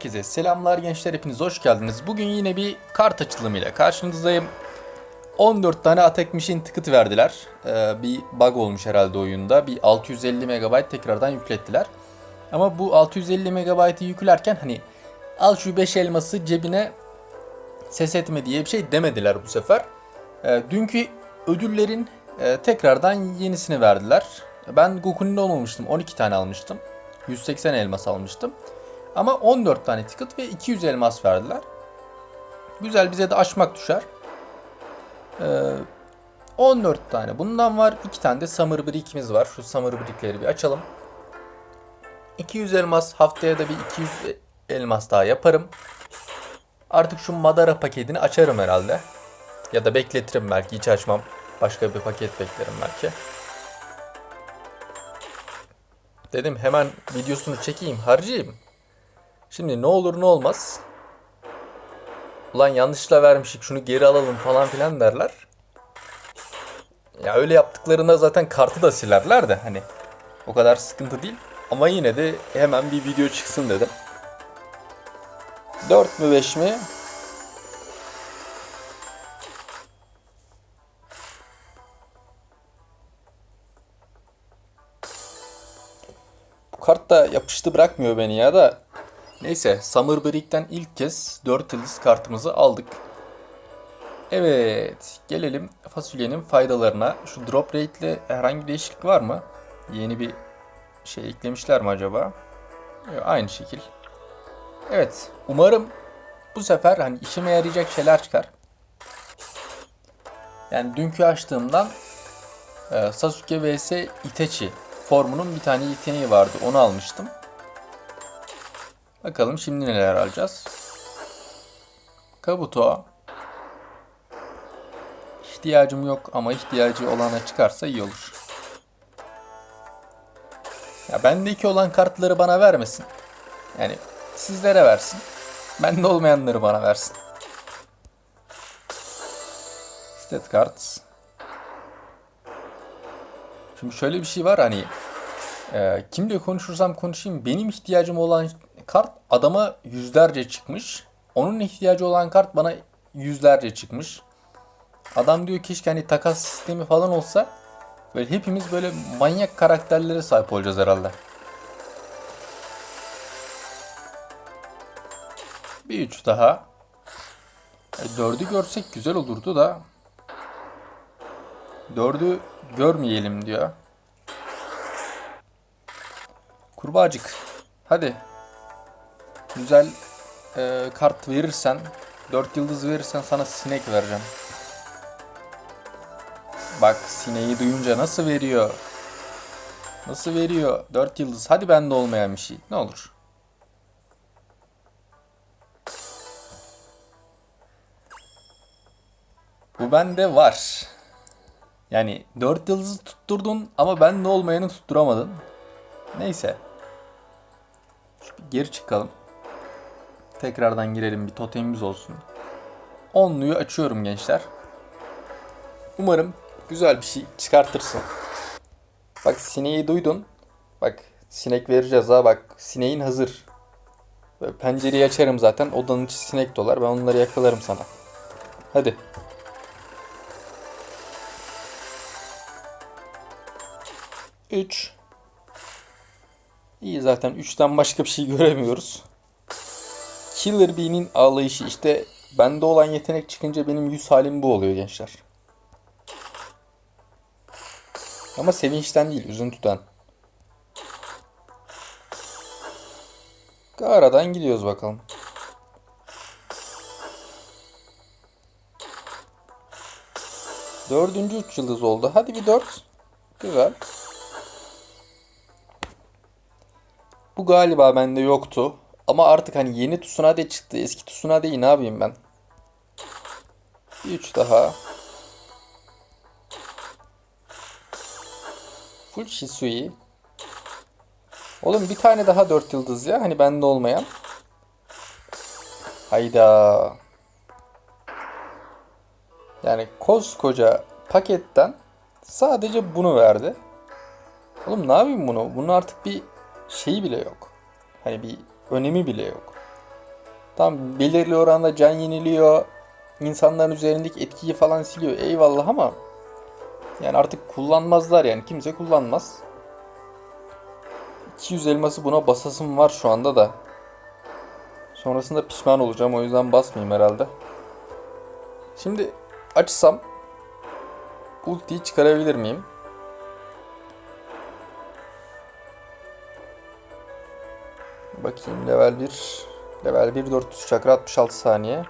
Herkese selamlar gençler hepiniz hoş geldiniz. Bugün yine bir kart açılımıyla karşınızdayım. 14 tane Attack Machine ticket verdiler. Ee, bir bug olmuş herhalde oyunda. Bir 650 MB tekrardan yüklettiler. Ama bu 650 MB'ı yüklerken hani al şu 5 elması cebine ses etme diye bir şey demediler bu sefer. Ee, dünkü ödüllerin e, tekrardan yenisini verdiler. Ben Goku'nun olmamıştım. 12 tane almıştım. 180 elmas almıştım. Ama 14 tane ticket ve 200 elmas verdiler. Güzel bize de açmak düşer. Ee, 14 tane bundan var. 2 tane de Summer Brick'imiz var. Şu Summer Brick'leri bir açalım. 200 elmas haftaya da bir 200 elmas daha yaparım. Artık şu Madara paketini açarım herhalde. Ya da bekletirim belki hiç açmam. Başka bir paket beklerim belki. Dedim hemen videosunu çekeyim harcayayım. Şimdi ne olur ne olmaz. Ulan yanlışla vermişik şunu geri alalım falan filan derler. Ya öyle yaptıklarında zaten kartı da silerler de hani o kadar sıkıntı değil. Ama yine de hemen bir video çıksın dedim. 4 mü 5 mi? Bu kart da yapıştı bırakmıyor beni ya da. Neyse Summer Break'ten ilk kez 4 yıldız kartımızı aldık. Evet gelelim fasulyenin faydalarına. Şu drop rate ile herhangi bir değişiklik var mı? Yeni bir şey eklemişler mi acaba? Yok, aynı şekil. Evet umarım bu sefer hani işime yarayacak şeyler çıkar. Yani dünkü açtığımdan e, Sasuke vs Itachi formunun bir tane yeteneği vardı. Onu almıştım. Bakalım şimdi neler alacağız. Kabuto. İhtiyacım yok ama ihtiyacı olana çıkarsa iyi olur. Ya bendeki olan kartları bana vermesin. Yani sizlere versin. Bende olmayanları bana versin. Stat cards. Şimdi şöyle bir şey var hani e, kimle konuşursam konuşayım benim ihtiyacım olan kart adama yüzlerce çıkmış. Onun ihtiyacı olan kart bana yüzlerce çıkmış. Adam diyor keşke hani takas sistemi falan olsa böyle hepimiz böyle manyak karakterlere sahip olacağız herhalde. Bir üç daha. E, dördü görsek güzel olurdu da. Dördü görmeyelim diyor. Kurbağacık. Hadi. Güzel e, kart verirsen, 4 yıldız verirsen sana sinek vereceğim. Bak sineği duyunca nasıl veriyor? Nasıl veriyor? 4 yıldız. Hadi bende olmayan bir şey. Ne olur. Bu bende var. Yani 4 yıldızı tutturdun ama bende olmayanı tutturamadın. Neyse. Şu geri çıkalım. Tekrardan girelim bir totemimiz olsun. Onluyu açıyorum gençler. Umarım güzel bir şey çıkartırsın. Bak sineği duydun. Bak sinek vereceğiz ha bak sineğin hazır. Böyle pencereyi açarım zaten odanın içi sinek dolar ben onları yakalarım sana. Hadi. Üç. İyi zaten 3'ten başka bir şey göremiyoruz. Killer Bee'nin ağlayışı işte bende olan yetenek çıkınca benim yüz halim bu oluyor gençler. Ama sevinçten değil üzüntüden. Aradan gidiyoruz bakalım. Dördüncü üç yıldız oldu. Hadi bir dört. Güzel. Bu galiba bende yoktu. Ama artık hani yeni Tsunade çıktı. Eski Tsunade'yi ne yapayım ben? Bir üç daha. Full Shisui. Oğlum bir tane daha dört yıldız ya. Hani bende olmayan. Hayda. Yani koskoca paketten sadece bunu verdi. Oğlum ne yapayım bunu? Bunun artık bir şeyi bile yok. Hani bir önemi bile yok. Tam belirli oranda can yeniliyor. insanların üzerindeki etkiyi falan siliyor. Eyvallah ama yani artık kullanmazlar yani. Kimse kullanmaz. 200 elması buna basasım var şu anda da. Sonrasında pişman olacağım. O yüzden basmayayım herhalde. Şimdi açsam ultiyi çıkarabilir miyim? Bakayım level 1. Level 1 400 çakra 66 saniye.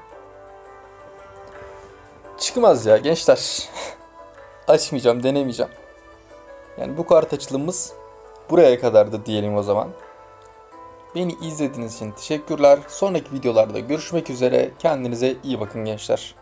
Çıkmaz ya gençler. Açmayacağım, denemeyeceğim. Yani bu kart açılımımız buraya kadardı diyelim o zaman. Beni izlediğiniz için teşekkürler. Sonraki videolarda görüşmek üzere. Kendinize iyi bakın gençler.